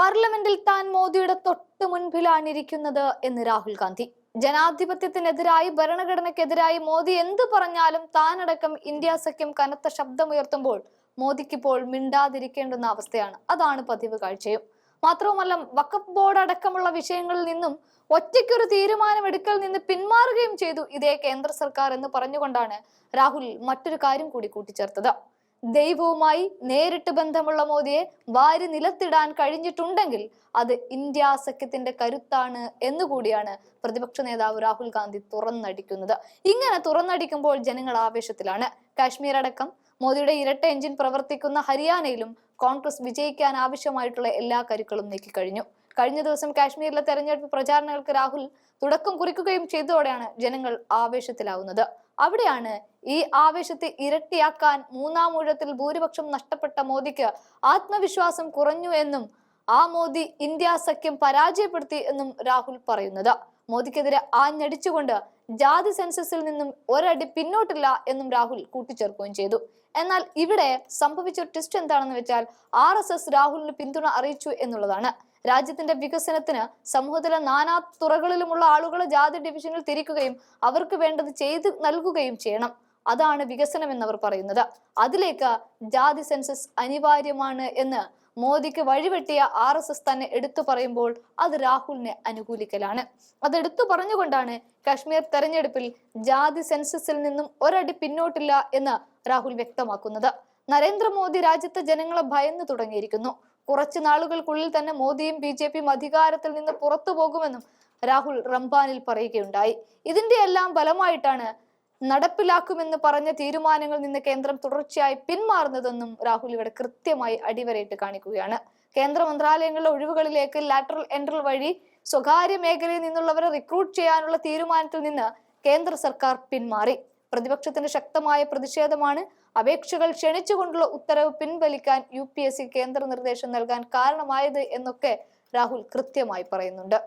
പാർലമെന്റിൽ താൻ മോദിയുടെ തൊട്ടു മുൻപിലാണിരിക്കുന്നത് എന്ന് രാഹുൽ ഗാന്ധി. ജനാധിപത്യത്തിനെതിരായി ഭരണഘടനയ്ക്കെതിരായി മോദി എന്തു പറഞ്ഞാലും താനടക്കം ഇന്ത്യ സഖ്യം കനത്ത ശബ്ദമുയർത്തുമ്പോൾ മോദിക്കിപ്പോൾ മിണ്ടാതിരിക്കേണ്ടുന്ന അവസ്ഥയാണ്. അതാണ് പതിവ് കാഴ്ചയും. മാത്രവുമല്ല വക്കഫ് ബോർഡ് അടക്കമുള്ള വിഷയങ്ങളിൽ നിന്നും ഒറ്റയ്ക്കൊരു തീരുമാനമെടുക്കൽ നിന്ന് പിന്മാറുകയും ചെയ്തു ഇതേ കേന്ദ്ര സർക്കാർ എന്ന് പറഞ്ഞുകൊണ്ടാണ് രാഹുൽ മറ്റൊരു കാര്യം കൂടി കൂട്ടിച്ചേർത്തത്. ദൈവവുമായി നേരിട്ട് ബന്ധമുള്ള മോദിയെ വാരി നിലത്തിടാൻ കഴിഞ്ഞിട്ടുണ്ടെങ്കിൽ അത് ഇന്ത്യ സഖ്യത്തിന്റെ കരുത്താണ് എന്നുകൂടിയാണ് പ്രതിപക്ഷ നേതാവ് രാഹുൽ ഗാന്ധി തുറന്നടിക്കുന്നത്. ഇങ്ങനെ തുറന്നടിക്കുമ്പോൾ ജനങ്ങൾ ആവേശത്തിലാണ്. കാശ്മീർ അടക്കം മോദിയുടെ ഇരട്ട എഞ്ചിൻ പ്രവർത്തിക്കുന്ന ഹരിയാനയിലും കോൺഗ്രസ് വിജയിക്കാൻ ആവശ്യമായിട്ടുള്ള എല്ലാ കരുക്കളും നീക്കിക്കഴിഞ്ഞു. കഴിഞ്ഞ ദിവസം കാശ്മീരിലെ തെരഞ്ഞെടുപ്പ് പ്രചാരണങ്ങൾക്ക് രാഹുൽ തുടക്കം കുറിക്കുകയും ചെയ്തതോടെയാണ് ജനങ്ങൾ ആവേശത്തിലാവുന്നത്. അവിടെയാണ് ഈ ആവേശത്തെ ഇരട്ടിയാക്കാൻ മൂന്നാം ഊഴത്തിൽ ഭൂരിപക്ഷം നഷ്ടപ്പെട്ട മോദിക്ക് ആത്മവിശ്വാസം കുറഞ്ഞു എന്നും ആ മോദി ഇന്ത്യ സഖ്യം പരാജയപ്പെടുത്തി എന്നും രാഹുൽ പറയുന്നത്. മോദിക്കെതിരെ ആഞ്ഞടിച്ചുകൊണ്ട് ജാതി സെൻസസിൽ നിന്നും ഒരടി പിന്നോട്ടില്ല എന്നും രാഹുൽ കൂട്ടിച്ചേർക്കുകയും ചെയ്തു. എന്നാൽ ഇവിടെ സംഭവിച്ച ട്വിസ്റ്റ് എന്താണെന്ന് വെച്ചാൽ ആർ എസ് എസ് രാഹുലിന് പിന്തുണ അറിയിച്ചു എന്നുള്ളതാണ്. രാജ്യത്തിന്റെ വികസനത്തിന് സമൂഹത്തിലെ നാനാ തുറകളിലുമുള്ള ആളുകളെ ജാതി ഡിവിഷനിൽ തിരിക്കുകയും അവർക്ക് വേണ്ടത് ചെയ്തു നൽകുകയും ചെയ്യണം. അതാണ് വികസനം എന്നവർ പറയുന്നത്. അതിലേക്ക് ജാതി സെൻസസ് അനിവാര്യമാണ് എന്ന് മോദിക്ക് വഴിവെട്ടിയ ആർ എസ് എസ് തന്നെ എടുത്തു പറയുമ്പോൾ അത് രാഹുലിനെ അനുകൂലിക്കലാണ്. അത് എടുത്തു പറഞ്ഞുകൊണ്ടാണ് കശ്മീർ തെരഞ്ഞെടുപ്പിൽ ജാതി സെൻസസിൽ നിന്നും ഒരടി പിന്നോട്ടില്ല എന്ന് രാഹുൽ വ്യക്തമാക്കുന്നത്. നരേന്ദ്രമോദി രാജ്യത്തെ ജനങ്ങളെ ഭയന്നു തുടങ്ങിയിരിക്കുന്നു. കുറച്ചു നാളുകൾക്കുള്ളിൽ തന്നെ മോദിയും ബി ജെ പിയും അധികാരത്തിൽ നിന്ന് പുറത്തു പോകുമെന്നും രാഹുൽ റംബാനിൽ പറയുകയുണ്ടായി. ഇതിന്റെ എല്ലാം ഫലമായിട്ടാണ് നടപ്പിലാക്കുമെന്ന് പറഞ്ഞ തീരുമാനങ്ങളിൽ നിന്ന് കേന്ദ്രം തുടർച്ചയായി പിന്മാറുന്നതെന്നും രാഹുൽ ഇവിടെ കൃത്യമായി അടിവരയിട്ട് കാണിക്കുകയാണ്. കേന്ദ്ര മന്ത്രാലയങ്ങളുടെ ഒഴിവുകളിലേക്ക് ലാറ്ററൽ എൻട്രൽ വഴി സ്വകാര്യ മേഖലയിൽ നിന്നുള്ളവരെ റിക്രൂട്ട് ചെയ്യാനുള്ള തീരുമാനത്തിൽ നിന്ന് കേന്ദ്ര സർക്കാർ പിന്മാറി. പ്രതിപക്ഷത്തിന്റെ ശക്തമായ പ്രതിഷേധമാണ് അപേക്ഷകൾ ക്ഷണിച്ചുകൊണ്ടുള്ള ഉത്തരവ് പിൻവലിക്കാൻ യു കേന്ദ്ര നിർദ്ദേശം നൽകാൻ കാരണമായത് എന്നൊക്കെ രാഹുൽ കൃത്യമായി പറയുന്നുണ്ട്.